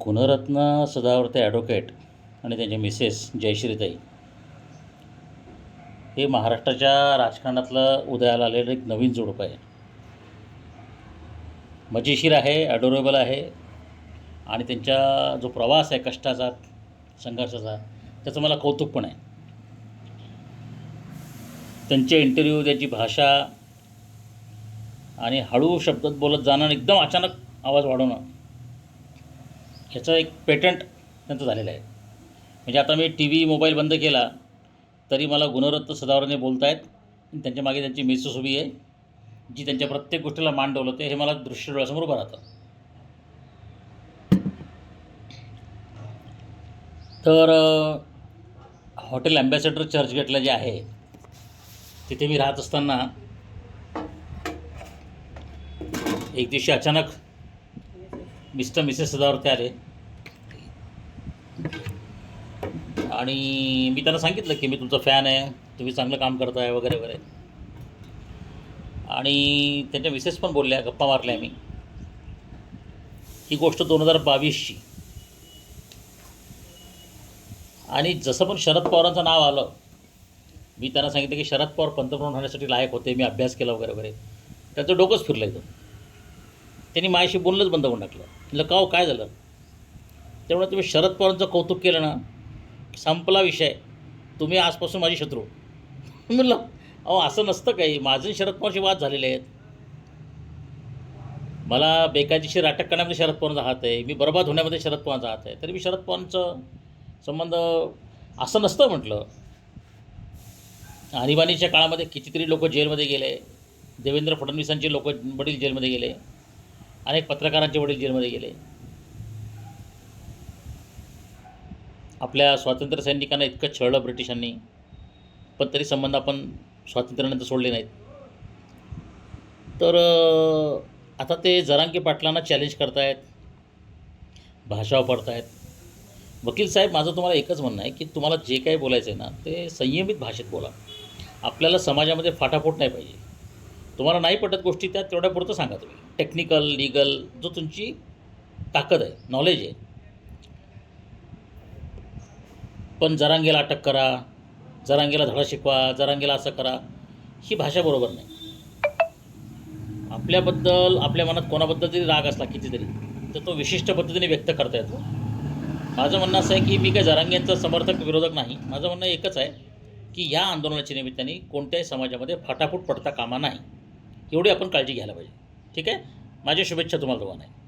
Gunratna Sadavarte advocate आणि त्यांचे Mrs जयश्रीताई. हे महाराष्ट्राच्या राजकारणातलं उदयाला आलेलं एक नवीन जोडपं आहे. मजेशीर आहे ॲडोरेबल आहे आणि त्यांचा जो प्रवास आहे कष्टाचा संघर्षाचा त्याचं मला कौतुक पण आहे. त्यांचे इंटरव्ह्यू त्याची भाषा आणि हळू शब्दात बोलत जाणं आणि एकदम अचानक आवाज वाढवणं ह्याचं एक पेटंट त्यांचं झालेलं आहे. म्हणजे आता मी टी व्ही मोबाईल बंद केला तरी मला गुणरत्न सदावरणे बोलत आहेत त्यांच्या मागे त्यांची मिसेस उभी आहे जी त्यांच्या प्रत्येक गोष्टीला मान डोलवते हे मला दृश्य डोळ्यासमोर उभं राहतं. तर हॉटेल ॲम्बॅसेडर चर्चगेटला जे आहे तिथे मी राहत असताना एक दिवशी अचानक मिस्टर मिसेस सदावरती आले. आणि मी त्यांना सांगितलं की मी तुमचा फॅन आहे तुम्ही चांगलं काम करताय वगैरे वगैरे. आणि त्यांच्या मिसेस पण बोलल्या गप्पा मारल्या मी. ही गोष्ट दोन हजार बावीसची. आणि जसं पण शरद पवारांचं नाव आलं मी त्यांना सांगितलं की शरद पवार पंतप्रधान होण्यासाठी लायक होते मी अभ्यास केला वगैरे वगैरे. त्याचं डोकंच फिरलं एकदम. त्यांनी माझ्याशी बोलणंच बंद करून टाकलं. म्हटलं का हो काय झालं? त्यामुळे तुम्ही शरद पवारांचं कौतुक केलं ना संपला विषय. तुम्ही आजपासून माझे शत्रू. म्हटलं अहो असं नसतं काही. माझं शरद पवारशी वाद झालेले आहेत. मला बेकायदेशीर अटक करण्यामध्ये शरद पवारांचा हात आहे. मी बरबाद होण्यामध्ये शरद पवारांचा हात आहे. तरी मी शरद पवारांचं संबंध असं नसतं म्हटलं. आणीबाणीच्या काळामध्ये कितीतरी लोक जेलमध्ये गेले. देवेंद्र फडणवीसांचे लोक वडील जेलमध्ये गेले. अनेक पत्रकारांचे वडील जेलमध्ये गेले. आपल्या स्वातंत्र्य सैनिकांना इतकं छळलं ब्रिटिशांनी पण तरी संबंध आपण स्वातंत्र्यानंतर सोडले नाहीत. तर आता ते जरांकी पाटलांना चॅलेंज करतायत भाषा वापरतायत वकील साहेब माझं तुम्हाला एकच म्हणणं आहे की तुम्हाला जे काही बोलायचं आहे ना ते संयमित भाषेत बोला. आपल्याला समाजामध्ये फाटाफूट नाही पाहिजे. तुम्हाला नाही पटत गोष्टी त्या तेवढ्यापुरतं सांगा तुम्ही. टेक्निकल लिगल जो तुमची ताकद आहे नॉलेज आहे. पण जरांगेला अटक करा जरांगेला धडा शिकवा जरांगेला असं करा ही भाषा बरोबर नाही. आपल्याबद्दल आपल्या मनात कोणाबद्दल जरी राग असला कितीतरी तर तो विशिष्ट पद्धतीने व्यक्त करता येतो. माझं म्हणणं असं आहे की मी काही जरांगेंचा समर्थक विरोधक नाही. माझं म्हणणं एकच आहे की या आंदोलनाच्या निमित्ताने कोणत्याही समाजामध्ये फाटाफूट पडता कामा नाही. एवढी आपण काळजी घ्यायला पाहिजे. ठीक आहे? माझ्या शुभेच्छा तुम्हाला दोघांना.